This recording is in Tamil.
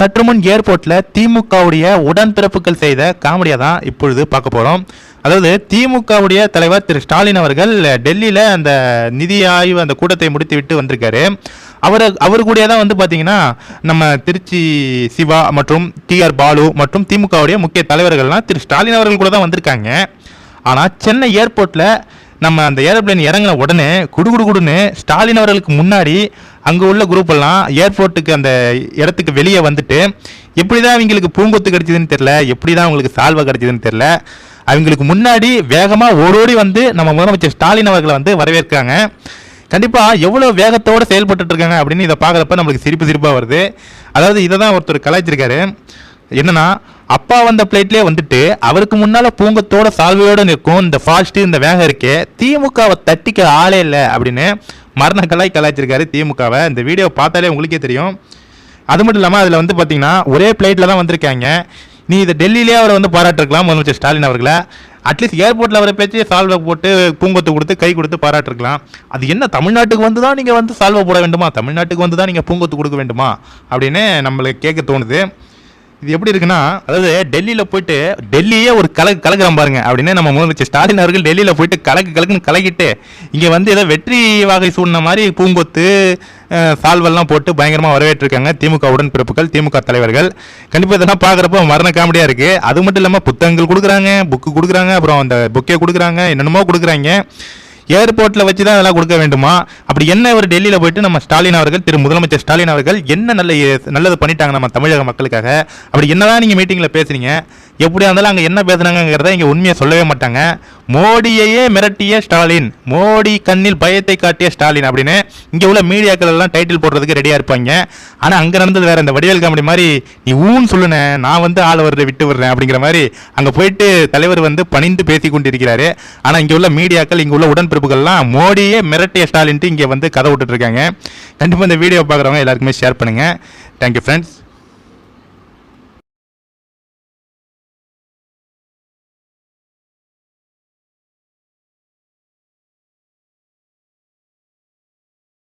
சற்று முன் ஏர்போர்ட்டில் திமுகவுடைய உடன்பிறப்புகள் செய்த காமெடியை தான் இப்பொழுது பார்க்க போகிறோம் அதாவது திமுகவுடைய தலைவர் திரு ஸ்டாலின் அவர்கள் டெல்லியில் அந்த நிதி ஆய்வு அந்த கூட்டத்தை முடித்து விட்டு வந்திருக்காரு. அவர் அவர் கூட தான் வந்து பார்த்தீங்கன்னா நம்ம திருச்சி சிவா மற்றும் டிஆர் பாலு மற்றும் திமுகவுடைய முக்கிய தலைவர்கள்லாம் திரு ஸ்டாலின் அவர்கள் கூட தான் வந்திருக்காங்க. ஆனால் சென்னை ஏர்போர்ட்டில் நம்ம அந்த ஏரோப்ளேன் இறங்கின உடனே குடுகுடு குடுன்னு ஸ்டாலின் அவர்களுக்கு முன்னாடி அங்கே உள்ள குரூப் எல்லாம் ஏர்போர்ட்டுக்கு அந்த இடத்துக்கு வெளியே வந்துட்டு எப்படி தான் அவங்களுக்கு பூங்கொத்து கிடைச்சதுன்னு தெரில எப்படி தான் அவங்களுக்கு சால்வை கிடைச்சதுன்னு தெரில அவங்களுக்கு முன்னாடி வேகமாக ஓடோடி வந்து நம்ம முதலமைச்சர் ஸ்டாலின் அவர்களை வந்து வரவேற்காங்க கண்டிப்பாக எவ்வளோ வேகத்தோடு செயல்பட்டு இருக்காங்க அப்படின்னு இதை பார்க்குறப்ப நம்மளுக்கு சிரிப்பு சிரிப்பாக வருது. அதாவது இதை தான் ஒருத்தர் கலாய்ச்சிருக்காரு. என்னன்னா அப்பா வந்த பிளேட்லேயே வந்துட்டு அவருக்கு முன்னால் பூங்கத்தோட சால்வையோடு நிற்கும் இந்த ஃபாஸ்ட்டு இந்த வேகம் இருக்கே திமுகவை தட்டிக்க ஆளே இல்லை அப்படின்னு மரண கலாய் கலாய்ச்சிருக்காரு திமுகவை. இந்த வீடியோ பார்த்தாலே உங்களுக்கே தெரியும். அது மட்டும் இல்லாமல் அதில் வந்து பார்த்தீங்கன்னா ஒரே பிளேட்டில் தான் வந்திருக்காங்க. நீ இதை டெல்லியிலே அவரை வந்து பாராட்டிருக்கலாம் முதலமைச்சர் ஸ்டாலின் அவர்களை. அட்லீஸ்ட் ஏர்போர்ட்டில் அவரை பேச்சு சால்வை போட்டு பூங்கொத்து கொடுத்து கை கொடுத்து பாராட்டிருக்கலாம். அது என்ன தமிழ்நாட்டுக்கு வந்து தான் நீங்கள் வந்து சால்வை போட வேண்டுமா? தமிழ்நாட்டுக்கு வந்து தான் நீங்கள் பூங்கொத்து கொடுக்க வேண்டுமா? அப்படின்னு நம்மளுக்கு கேட்க தோணுது. இது எப்படி இருக்குன்னா அதாவது டெல்லியில் போயிட்டு டெல்லியே ஒரு கலக்கு கலக்குறான் பாருங்க அப்படின்னு நம்ம முதலமைச்சர் ஸ்டாலின் அவர்கள் டெல்லியில் போயிட்டு கலக்கு கலக்குன்னு கலக்கிட்டு இங்கே வந்து ஏதோ வெற்றி வாகை சூழ்ந்த மாதிரி பூங்கொத்து சால்வெல்லாம் போட்டு பயங்கரமாக வரவேற்றிருக்காங்க. திமுக உடன்பிறப்புகள் திமுக தலைவர்கள். கண்டிப்பாக இதெல்லாம் பார்க்குறப்ப மரண காமெடியாக இருக்குது அது மட்டும் இல்லாமல் புத்தகங்கள் கொடுக்குறாங்க புக்கு கொடுக்குறாங்க அப்புறம் அந்த புக்கே கொடுக்குறாங்க என்னென்னமோ கொடுக்குறாங்க. ஏர்போர்ட்டில் வச்சு தான் அதெல்லாம் கொடுக்க வேண்டுமா? அப்படி என்ன ஒரு டெல்லியில் போயிட்டு நம்ம ஸ்டாலின் அவர்கள் திரு முதலமைச்சர் ஸ்டாலின் அவர்கள் என்ன நல்ல நல்லது பண்ணிட்டாங்க நம்ம தமிழக மக்களுக்காக? அப்படி என்னதான் நீங்கள் மீட்டிங்கில் பேசுறீங்க எப்படியா இருந்தாலும் அங்கே என்ன பேசுனாங்கிறத இங்கே உண்மையை சொல்லவே மாட்டாங்க. மோடியையே மிரட்டிய ஸ்டாலின் மோடி கண்ணில் பயத்தை காட்டிய ஸ்டாலின் அப்படின்னு இங்கே உள்ள மீடியாக்கள் எல்லாம் டைட்டில் போடுறதுக்கு ரெடியாக இருப்பாங்க. ஆனால் அங்கே நடந்தது வேற இந்த வடிவேல் காமெடி மாதிரி நீ ஊன்னு சொல்லுனே நான் வந்து ஆள் வர்றதை விட்டு விடுறேன் அப்படிங்கிற மாதிரி அங்கே போயிட்டு தலைவர் வந்து பணிந்து பேசி கொண்டிருக்கிறாரு. ஆனால் இங்கே உள்ள மீடியாக்கள் இங்கே உள்ள உடன்பிறப்புகள்லாம் மோடியே மிரட்டிய ஸ்டாலின்ட்டு இங்கே வந்து கதை விட்டுட்ருக்காங்க. கண்டிப்பாக இந்த வீடியோ பார்க்குறவங்க எல்லாருக்குமே ஷேர் பண்ணுங்கள் தேங்க்யூ ஃப்ரெண்ட்ஸ்